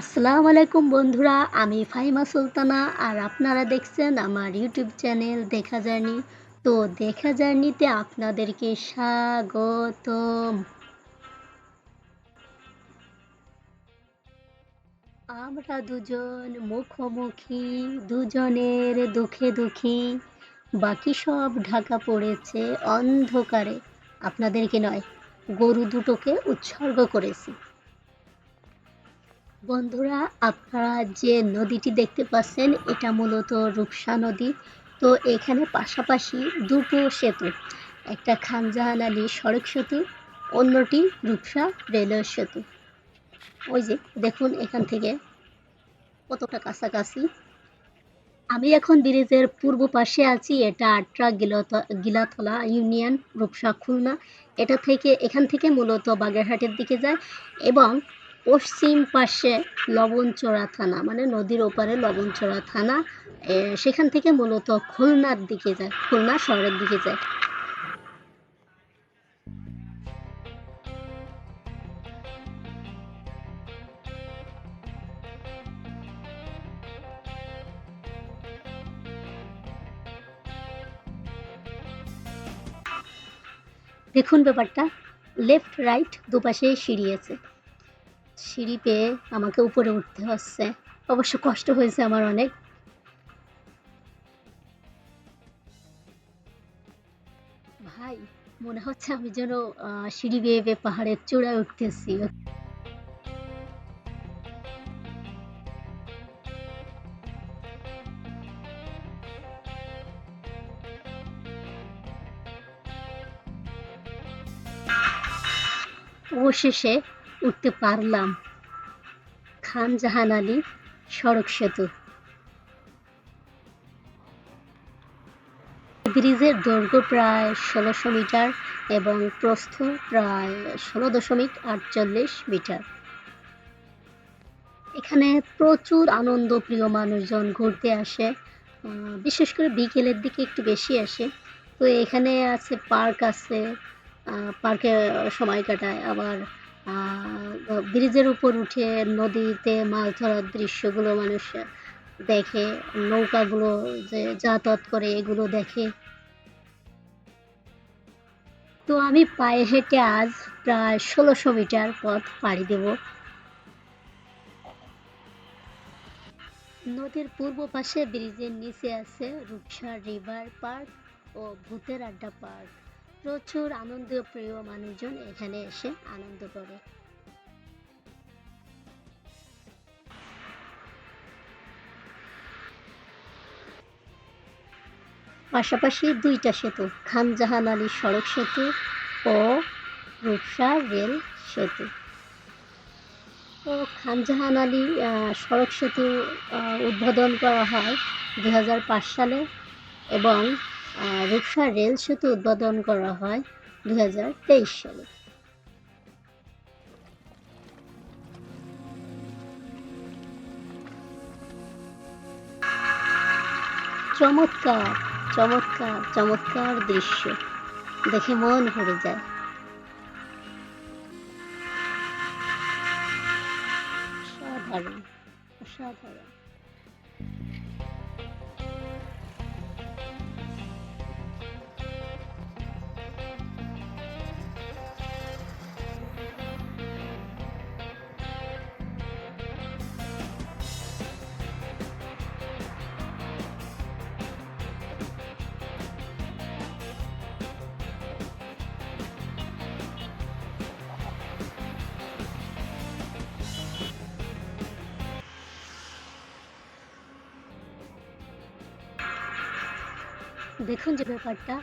আসসালামু আলাইকুম বন্ধুরা, আমি ফাইমা সুলতানা আর আপনারা দেখছেন আমার ইউটিউব চ্যানেল দেখা জার্নি। তো দেখা জার্নিতে আপনাদেরকে স্বাগতম। আমরা দুজন মুখোমুখি, দুজনের দুঃখে দুঃখী, বাকি সব ঢাকা পড়েছে অন্ধকারে। আপনাদেরকে নয়, গরু দুটোকে উৎসর্গ করেছি। বন্ধুরা, আপনারা যে নদীটি দেখতে পাচ্ছেন, এটা মূলত রূপসা নদী। তো এখানে পাশাপাশি দুটো সেতু, একটা খানজাহান আলী সড়ক সেতু, অন্যটি রূপসা রেলওয়ে সেতু। ওই যে, দেখুন এখান থেকে কতটা কাছাকাছি। আমি এখন ব্রিজের পূর্ব পাশে আছি, এটা আট্রা গিলত, গিলাতলা ইউনিয়ন, রূপসা খুলনা। এটা থেকে, এখান থেকে মূলত বাগেরহাটের দিকে যায় এবং পশ্চিম পাশে লবণচোরা থানা মানে নদীর ওপারে লবণচোরা থানা সেখান থেকে মূলত খুলনার দিকে যায়, খুলনা শহরের দিকে যায়। দেখুন ব্যাপারটা লেফট রাইট দুপাশে সিঁড়ি আছে। সিঁড়ি পেয়ে আমাকে উপরে উঠতে হচ্ছে। অবশ্য কষ্ট হয়েছে আমার অনেক। ভাই, মনে হচ্ছে আমি যেন সিঁড়ি বেয়ে বেয়ে পাহাড়ের চূড়ায় উঠতেছি। অবশেষে উঠতে পারলাম। খান জাহান আলী, সড়ক সেতু। ব্রিজের দৈর্ঘ্য প্রায় ষোলোশো মিটার এবং প্রস্থ প্রায় ষোলো দশমিক আটচল্লিশ মিটার। এখানে প্রচুর আনন্দ প্রিয় মানুষজন ঘুরতে আসে। বিশেষ করে বিকেলের দিকে একটু বেশি আসে। তো এখানে আছে, পার্ক আছে। পার্কে সময় কাটায়। আবার ব্রিজের উপর উঠে নদীতে মাছ ধরার দৃশ্যগুলো মানুষ দেখে, নৌকাগুলো যে যাতায়াত করে এগুলো দেখে। তো আমি পায়ে হেঁটে আজ প্রায় ষোলোশো মিটার পথ পাড়ি দেব। নদীর পূর্ব পাশে ব্রিজের নিচে আছে রূপসা রিভার পার্ক ও ভূতের আড্ডা পার্ক। প্রচুর আনন্দ প্রিয় মানুষজন এখানে এসে আনন্দ করে। পাশাপাশি দুইটা সেতু, খানজাহান আলী সড়ক সেতু ও রূপসা রেল সেতু। তো খানজাহান আলী সড়ক সেতু উদ্বোধন করা হয় দুহাজার পাঁচ সালে এবং রূপসা রেল সেতু উদ্বোধন করা হয় দুই হাজার তেইশ সালে। চমৎকার চমৎকার চমৎকার দৃশ্য। দেখে মন ভরে যায়। অসাধারণ অসাধারণ। দেখুন যে ব্যাপারটা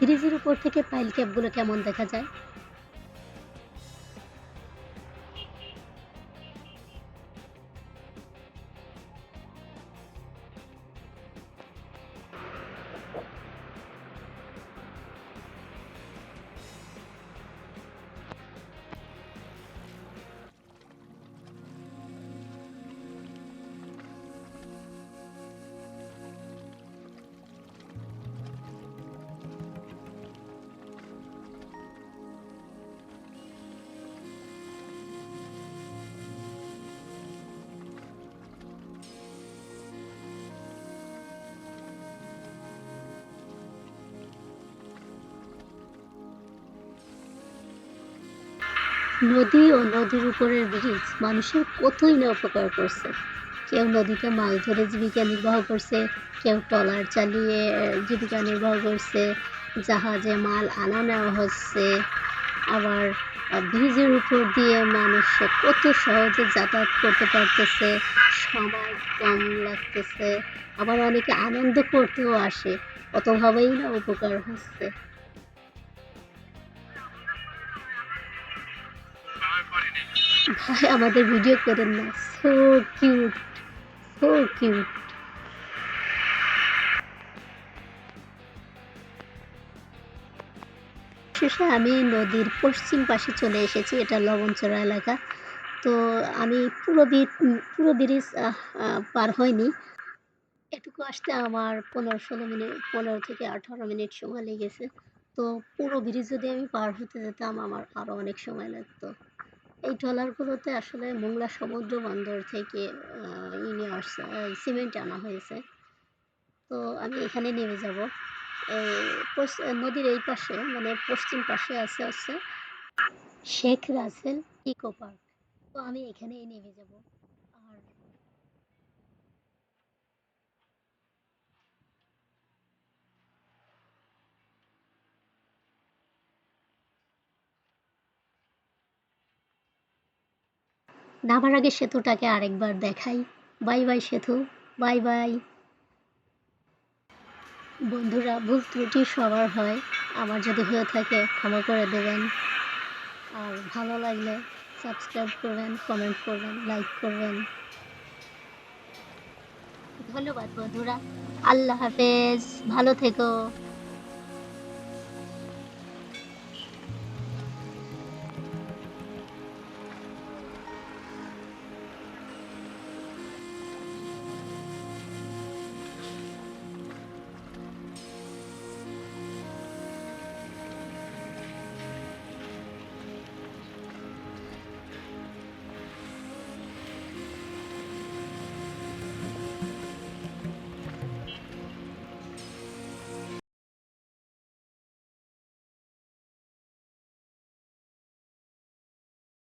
ব্রিজের উপর থেকে পাইল ক্যাবগুলো কেমন দেখা যায়। নদী ও নদীর উপরের ব্রিজ মানুষের কতই না উপকার করছে। কেউ নদীতে মাছ ধরে জীবিকা নির্বাহ করছে, কেউ ট্রলার চালিয়ে জীবিকা নির্বাহ করছে, জাহাজে মাল আনা নেওয়া হচ্ছে। আবার ব্রিজের উপর দিয়ে মানুষ কত সহজে যাতায়াত করতে পারতেছে, সময় কম লাগতেছে। আবার অনেকে আনন্দ করতেও আসে কতভাবেই না উপকার হচ্ছে। ভাই, আমাদের ভিডিও করেন না। সো কিউট সো কিউট শেষে আমি নদীর পশ্চিম পাশে চলে এসেছি, এটা লবণচড়া এলাকা। তো আমি পুরো পুরো ব্রিজ পার হয়নি। এটুকু আসতে আমার পনেরো ষোলো মিনিট, পনেরো থেকে আঠারো মিনিট সময় লেগেছে। তো পুরো ব্রিজ যদি আমি পার হতে যেতাম, আমার আরও অনেক সময় লাগতো। এই ট্রলারগুলোতে আসলে মোংলা সমুদ্র বন্দর থেকে আহ, ই নিয়ে আসছে আহ, সিমেন্ট আনা হয়েছে। তো আমি এখানে নেমে যাব। এই নদীর এই পাশে মানে পশ্চিম পাশে আছে হচ্ছে শেখ রাসেল ইকো পার্ক। তো আমি এখানেই নেমে যাব আর নামার আগে সেতুটাকে আরেকবার দেখাই। বাই বাই সেতু, বাই বাই। বন্ধুরা, ভুল ত্রুটি সবার হয়। আমার যদি হয়ে থাকে, ক্ষমা করে দেবেন। আর ভালো লাগলে সাবস্ক্রাইব করবেন কমেন্ট করবেন লাইক করবেন। ধন্যবাদ বন্ধুরা। আল্লাহ হাফেজ। ভালো থেকো।